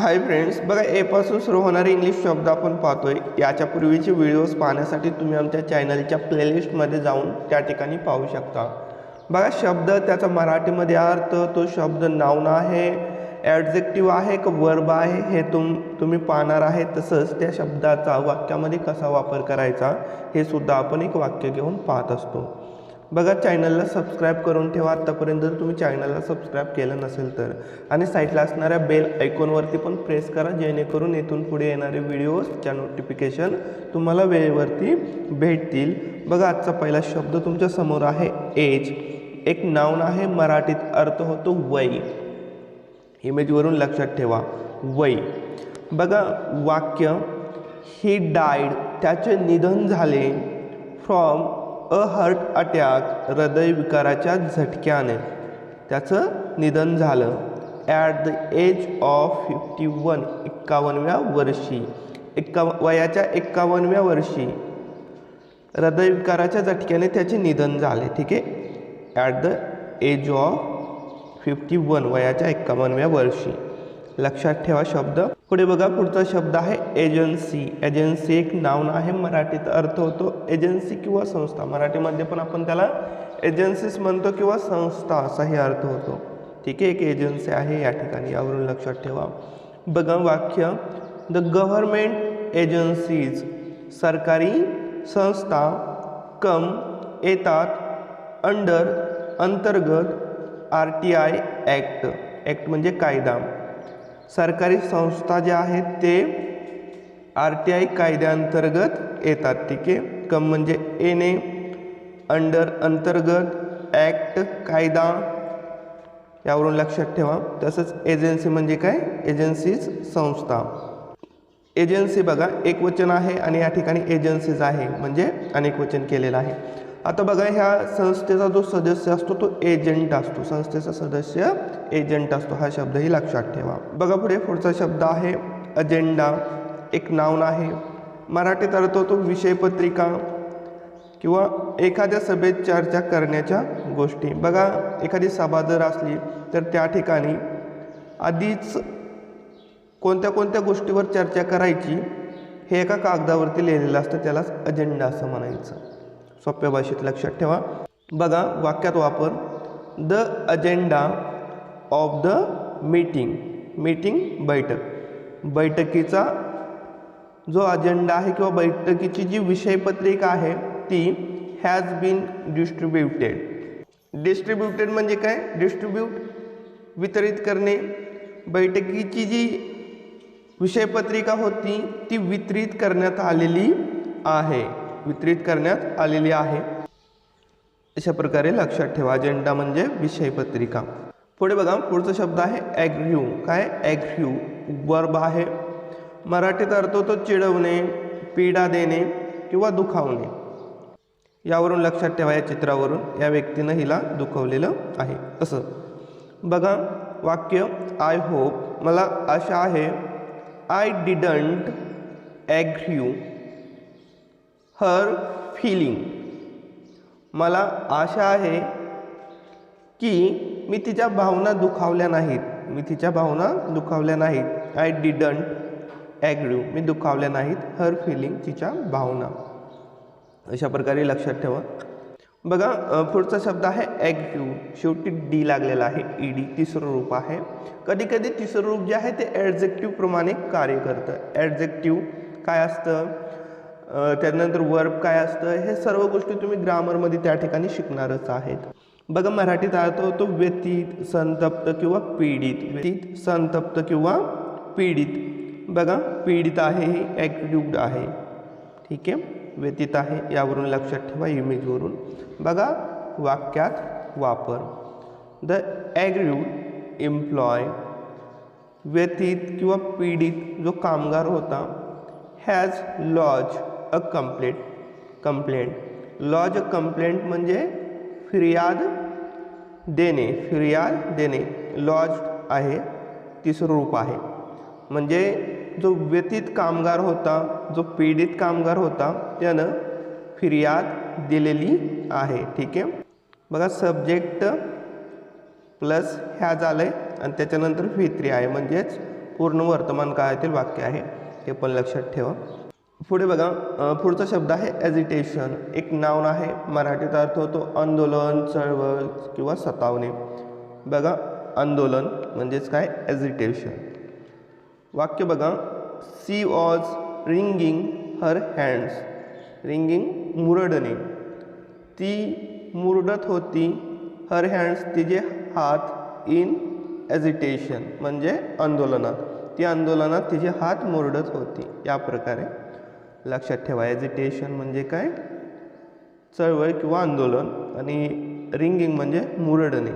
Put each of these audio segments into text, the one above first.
Hi friends बघा एपासून सुरू होणारे इंग्लिश शब्द आपण पाहतोय. याच्या पूर्वीचे व्हिडिओज पाहण्यासाठी तुम्ही आमच्या चॅनलच्या प्लेलिस्टमध्ये जाऊन त्या ठिकाणी पाहू शकता. बघा शब्द त्याचा मराठीमध्ये अर्थ तो शब्द नाऊन आहे ॲडजेक्टिव्ह आहे का वर्ब आहे हे तुम तुम्ही पाहणार आहे. तसंच त्या शब्दाचा वाक्यामध्ये कसा वापर करायचा हे सुद्धा आपण एक वाक्य घेऊन पाहत असतो. बघा चॅनलला सबस्क्राईब करून ठेवा. आत्तापर्यंत जर तुम्ही चॅनलला सबस्क्राईब केलं नसेल तर. आणि साईटला असणाऱ्या बेल ऐकॉनवरती पण प्रेस करा जेणेकरून इथून पुढे येणारे व्हिडिओजच्या नोटिफिकेशन तुम्हाला वेळेवरती भेटतील. बघा आजचा पहिला शब्द तुमच्यासमोर आहे एज एक नाऊन आहे मराठीत अर्थ होतो वय. इमेजवरून लक्षात ठेवा वय. बघा वाक्य ही डायड त्याचे निधन झाले फ्रॉम अ हार्ट अटॅक हृदयविकाराच्या झटक्याने त्याचं निधन झालं. At the age of fifty one एक्कावनव्या वर्षी एक्का वयाच्या एक्कावनव्या वर्षी हृदयविकाराच्या झटक्याने त्याचे निधन झाले ठीक आहे? At the age of fifty one वयाच्या एक्कावनव्या वर्षी. लक्षात ठेवा शब्द. पुढे बघा पुढचा शब्द आहे एजन्सी एजन्सी एक नाव आहे. मराठीत अर्थ होतो एजन्सी किंवा संस्था. मराठीमध्ये पण आपण त्याला एजन्सीस म्हणतो किंवा संस्था असाही अर्थ होतो. ठीक आहे एक एजन्सी आहे. या ठिकाणी यावरून लक्षात ठेवा. बघा वाक्य. द गव्हर्मेंट एजन्सीज सरकारी संस्था कम येतात अंडर अंतर्गत R T I act act म्हणजे कायदा. सरकारी संस्था ज्या आहेत ते आर टी आय कायद्याअंतर्गत येतात ठीक आहे? कम म्हणजे एन ए अंडर अंतर्गत ॲक्ट कायदा यावरून लक्षात ठेवा. तसंच एजन्सी म्हणजे काय? एजन्सीज संस्था. एजन्सी बघा एक वचन आहे आणि या ठिकाणी एजन्सीज आहे म्हणजे अनेक वचन केलेलं आहे. आता बघा ह्या संस्थेचा जो सदस्य असतो तो एजंट असतो. संस्थेचा सदस्य एजंट असतो हा शब्दही लक्षात ठेवा. बघा पुढे पुढचा शब्द आहे अजेंडा एक नाऊन आहे. मराठीत अर्थ होतो विषयपत्रिका किंवा एखाद्या सभेत चर्चा करण्याच्या गोष्टी. बघा एखादी सभा जर असली तर त्या ठिकाणी आधीच कोणत्या कोणत्या गोष्टीवर चर्चा करायची हे एका कागदावरती लिहिलेलं असतं त्यालाच अजेंडा असं म्हणायचं. सोप्या भाषेत लक्षात ठेवा. बघा वाक्यात वापर. The agenda of the meeting meeting बैठक. बैठकीचा जो अजेंडा आहे किंवा बैठकीची जी विषयपत्रिका आहे ती हॅज बीन डिस्ट्रीब्युटेड डिस्ट्रीब्युटेड म्हणजे काय? डिस्ट्रीब्यूट वितरित करणे. बैठकीची जी विषयपत्रिका होती ती वितरित करण्यात आलेली आहे. वितरित करण्यात आलेली आहे. अशा प्रकारे लक्षात ठेवा. अजेंडा म्हणजे विषयपत्रिका पुढे बघा पुढचा शब्द आहे ॲग्र्यू. काय? ॲग्र्यू. वर्ब आहे. मराठीत अर्थ होतो चिडवणे पीडा देणे किंवा दुखावणे. यावरून लक्षात ठेवा या चित्रावरून या व्यक्तीनं हिला दुखवलेलं आहे. असं. बघा वाक्य आय होप मला आशा आहे. I didn't aggrieve her feeling मला आशा आहे की मी तिच्या भावना दुखावल्या नाहीत. मी तिच्या भावना दुखावल्या नाहीत. आय डिडंट ॲग्रू मी दुखावल्या नाहीत. हर फिलिंग तिच्या भावना. अशा प्रकारे लक्षात ठेवा. बघा पुढचा शब्द आहे ॲग्रू शेवटी डी लागलेला आहे. ई डी तिसरं रूप आहे. कधी कधी तिसरं रूप जे आहे ते ॲडजेक्टिव्ह प्रमाणे कार्य करतं. ॲडजेक्टिव्ह काय असतं? त्यानंतर वर्ब काय असतं हे सर्व गोष्टी तुम्ही ग्रामरमध्ये त्या ठिकाणी शिकणारच आहेत. बघा मराठीत अर्थ होतो व्यतीत संतप्त किंवा पीडित. व्यतीत संतप्त किंवा पीडित. बघा पीडित आहे ही ॲक्टिट्यूड आहे. ठीक आहे? व्यतीत आहे यावरून लक्षात ठेवा इमेजवरून. बघा वाक्यात वापर. The aggrieved employee. व्यतीत किंवा पीडित जो कामगार होता has lodge a complaint complaint. Lodge a complaint म्हणजे फिर्याद देणे फिर्याद देणे. लॉज आहे तिसरं रूप आहे. म्हणजे जो व्यतीत कामगार होता जो पीडित कामगार होता त्यानं फिर्याद दिलेली आहे. ठीक आहे? बघा सब्जेक्ट प्लस ह्या झालं आहे आणि त्याच्यानंतर फित्री आहे. म्हणजेच पूर्ण वर्तमान काळातील वाक्य आहे. हे पण लक्षात ठेवा. पुढे बघा पुढचा शब्द आहे ॲजिटेशन एक नाव आहे मराठीत अर्थ होतो आंदोलन चळवळ किंवा सतावणे. बघा आंदोलन म्हणजेच काय? ॲजिटेशन वाक्य बघा she was wringing her hands wringing मुरडणे. ती मुरडत होती हर हँड्स तिचे हात इन ॲजिटेशन म्हणजे आंदोलनात. ती आंदोलनात तिचे हात मुरडत होती. या प्रकारे लक्षात ठेवा. ॲजिटेशन म्हणजे काय? चळवळ किंवा आंदोलन आणि रिंगिंग म्हणजे मुरडणे.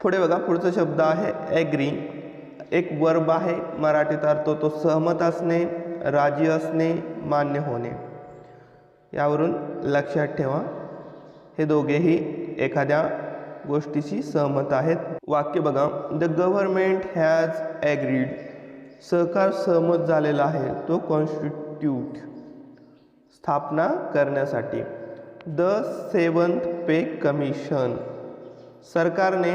पुढे बघा पुढचा शब्द आहे ॲग्री एक वर्ब आहे मराठीत अर्थ तो सहमत असणे राजी असणे मान्य होणे. यावरून लक्षात ठेवा. हे दोघेही एखाद्या गोष्टीशी सहमत आहेत. वाक्य बघा. द गव्हर्मेंट हॅज ॲग्रीड सहकार सहमत झालेला आहे. तो इन्स्टिट्यूट स्थापना करण्यासाठी द सेवन्थ पे कमिशन सरकारने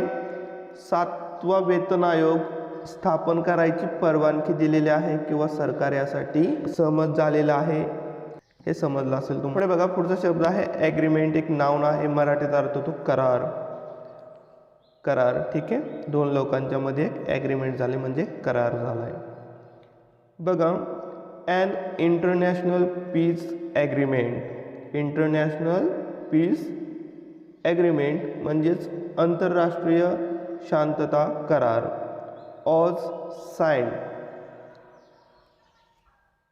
सातवा वेतन आयोग स्थापन करायची परवानगी दिलेली आहे किंवा सरकार यासाठी सहमत झालेलं आहे? हे समजलं असेल तुम्हाला. बघा पुढचा शब्द आहे ॲग्रीमेंट एक नाऊन आहे मराठीत अर्थ तो करार. करार ठीक आहे? दोन लोकांच्यामध्ये एक ॲग्रीमेंट झाले म्हणजे करार झाला आहे बघा and international peace agreement international peace agreement म्हणजेच आंतरराष्ट्रीय शांतता करार. Was sign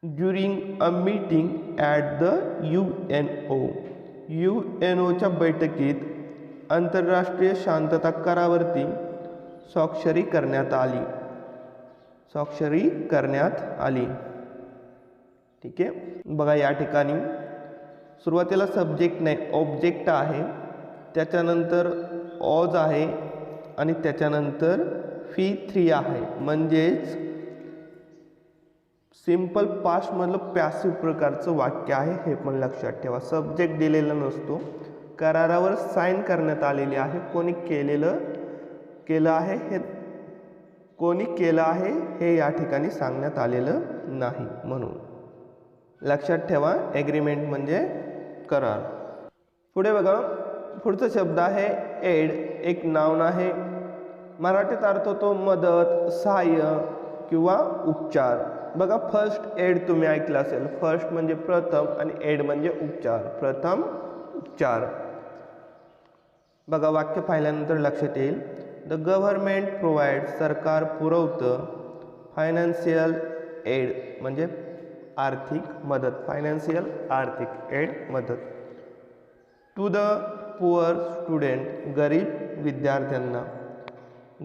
during a meeting at the U N O U N ओच्या बैठकीत आंतरराष्ट्रीय शांतता करावरती स्वाक्षरी करण्यात आली. स्वाक्षरी करण्यात आली. ठीक आहे? बघा या ठिकाणी सुरुवातीला सब्जेक्ट नाही ऑब्जेक्ट आहे. त्याच्यानंतर ऑज आहे आणि त्याच्यानंतर फी थ्री आहे. म्हणजेच सिंपल पास्टमधलं पॅसिव्ह प्रकारचं वाक्य आहे हे पण लक्षात ठेवा. सब्जेक्ट दिलेला नसतो. करारावर साईन करण्यात आलेली आहे. कोणी केलेलं केलं आहे हे कोणी केलं आहे हे या ठिकाणी सांगण्यात आलेलं नाही म्हणून. लक्षात ठेवा. ॲग्रीमेंट म्हणजे करार. पुढे बघा. पुढचा शब्द आहे एड एक नाऊन आहे. मराठीत अर्थ होतो मदत सहाय्य किंवा उपचार. बघा फर्स्ट एड तुम्ही ऐकलं असेल. फर्स्ट म्हणजे प्रथम आणि एड म्हणजे उपचार. प्रथम उपचार. बघा वाक्य पाहिल्यानंतर लक्षात येईल. द गव्हर्मेंट प्रोव्हाइड सरकार पुरवतं फायनान्शियल एड म्हणजे आर्थिक मदत फायनान्शियल आर्थिक एड मदत. टू द पुअर स्टुडंट गरीब विद्यार्थ्यांना.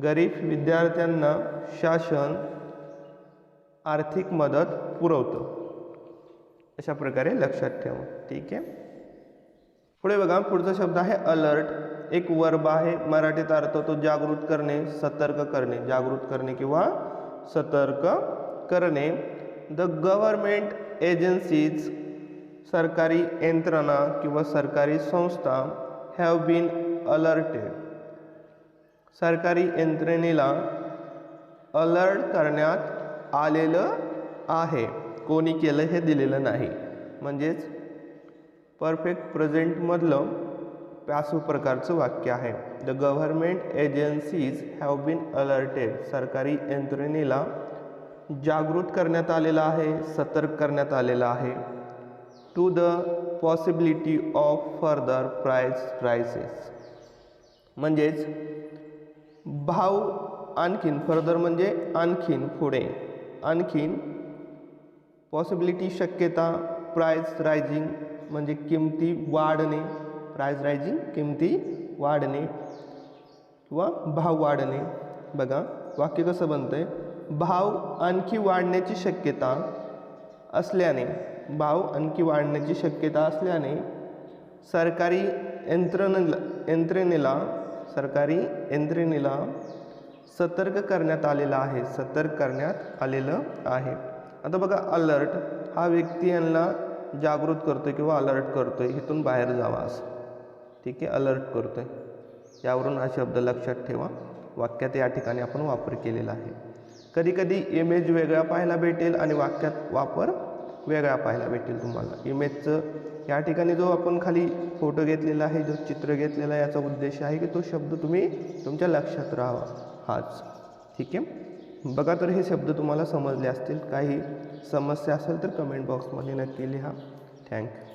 गरीब विद्यार्थ्यांना शासन आर्थिक मदत पुरवतं. अशा प्रकारे लक्षात ठेवा. ठीक आहे? पुढे बघा पुढचा शब्द आहे अलर्ट एक वर्ब आहे मराठीत अर्थ तो जागृत करणे सतर्क करणे. जागृत करणे किंवा सतर्क करणे. द गव्हर्मेंट एजन्सीज सरकारी यंत्रणा किंवा सरकारी संस्था हॅव बीन अलर्टेड सरकारी यंत्रणेला अलर्ट करण्यात आलेलं आहे. कोणी केलं हे दिलेलं नाही. म्हणजेच परफेक्ट प्रेझेंटमधलं पॅसिव्ह प्रकारचं वाक्य आहे. The government agencies have been alerted सरकारी यंत्रणेला जागृत करण्यात आलेला आहे सतर्क करण्यात आलेला आहे. To the possibility of further price rises म्हणजेच भाव आणखीन फर्दर म्हणजे आणखीन पुढे. आणखीन पॉसिबिलिटी शक्यता प्राईस रायझिंग म्हणजे किमती वाढणे. प्राईस रायझिंग किमती वाढणे किंवा भाव वाढणे. बघा वाक्य कसं बनतं आहे भाव आणखी वाढण्याची शक्यता असल्याने भाव आणखी वाढण्याची शक्यता असल्याने सरकारी यंत्रणेला यंत्रणेला सरकारी यंत्रणेला सतर्क करण्यात आलेला आहे सतर्क करण्यात आलेलं आहे. आता बघा अलर्ट हा व्यक्ती यांना जागृत करतो किंवा अलर्ट करतो आहे इथून बाहेर जावा असं. ठीक आहे अलर्ट करतो आहे यावरून हा शब्द लक्षात ठेवा. वाक्यात या ठिकाणी आपण वापर केलेला आहे. कधी कधी इमेज वेगळा पाहायला भेटेल आणि वाक्यात वापर वेगळा पाहायला भेटेल तुम्हाला. इमेजचं या ठिकाणी जो आपण खाली फोटो घेतलेला आहे जो चित्र घेतलेला आहे याचा उद्देश आहे की तो शब्द तुम्ही तुमच्या लक्षात राहावा. हाच. ठीक आहे? बघा तर हे शब्द तुम्हाला समजले असतील. काही समस्या असेल तर कमेंट बॉक्समध्ये नक्की लिहा. थँक्यू